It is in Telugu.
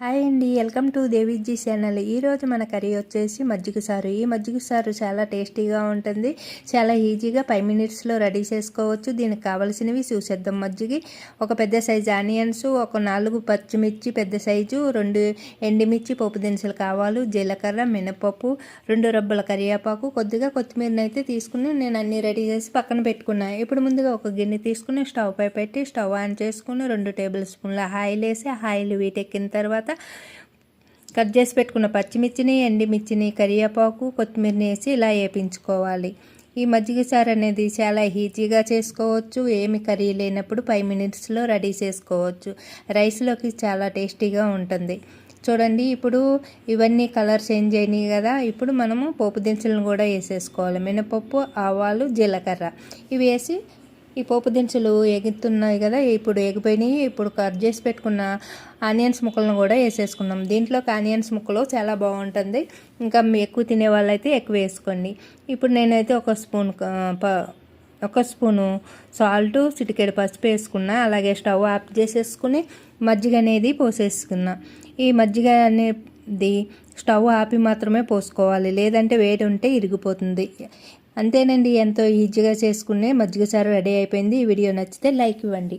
హాయ్ అండి. Welcome to Deviji channel. ఈరోజు మన కర్రీ వచ్చేసి మజ్జిగ సారు. ఈ మజ్జిగ సారు చాలా టేస్టీగా ఉంటుంది. చాలా ఈజీగా ఫైవ్ మినిట్స్లో రెడీ చేసుకోవచ్చు. దీనికి కావలసినవి చూసేద్దాం మజ్జిగి. ఒక పెద్ద సైజు ఆనియన్స్ ఒక నాలుగు పచ్చిమిర్చి పెద్ద సైజు రెండు ఎండిమిర్చి పప్పు దినుసులు కావాలి జీలకర్ర మినపప్పు రెండు రబ్బల కరివేపాకు కొద్దిగా కొత్తిమీరని అయితే తీసుకుని నేను అన్ని రెడీ చేసి పక్కన పెట్టుకున్నాను ఇప్పుడు ముందుగా ఒక గిన్నె తీసుకుని స్టవ్ పై పెట్టి స్టవ్ ఆన్ చేసుకుని రెండు టేబుల్ స్పూన్ల ఆయిల్ వేసి ఆయిల్ వీటెక్కిన తర్వాత కట్ చేసి పెట్టుకున్న పచ్చిమిర్చిని ఎండిమిర్చిని కరివేపాకు కొత్తిమీరని వేసి ఇలా వేపించుకోవాలి. ఈ మజ్జిగ సారు అనేది చాలా ఈజీగా చేసుకోవచ్చు. ఏమి కర్రీ లేనప్పుడు ఫైవ్ మినిట్స్లో రెడీ చేసుకోవచ్చు. రైస్లోకి చాలా టేస్టీగా ఉంటుంది. చూడండి ఇప్పుడు ఇవన్నీ కలర్ చేంజ్ అయినాయి కదా. ఇప్పుడు మనము పోపు దినుసులను కూడా వేసేసుకోవాలి. మినపప్పు ఆవాలు జీలకర్ర. ఇవి వేసి ఈ పోపు దినుసులు ఎగుతున్నాయి కదా ఇప్పుడు ఎగిపోయినాయి. ఇప్పుడు కట్ చేసి పెట్టుకున్న ఆనియన్స్ ముక్కలను కూడా వేసేసుకున్నాం దీంట్లోకి ఆనియన్స్ ముక్కలు చాలా బాగుంటుంది. ఇంకా ఎక్కువ తినే వాళ్ళైతే ఎక్కువ వేసుకోండి. ఇప్పుడు నేనైతే ఒక స్పూన్ ఒక స్పూను సాల్ట్ చిటికెడు పసుపు వేసుకున్నా అలాగే స్టవ్ ఆఫ్ చేసేసుకుని మజ్జిగ అనేది పోసేసుకున్నా. ఈ మజ్జిగ అనేది స్టవ్ ఆపి మాత్రమే పోసుకోవాలి. లేదంటే వేడి ఉంటే ఇరిగిపోతుంది. అంతేనండి ఎంతో ఈజీగా చేసుకునే మజ్జిగ సారు రెడీ అయిపోయింది. ఈ వీడియో నచ్చితే లైక్ ఇవ్వండి.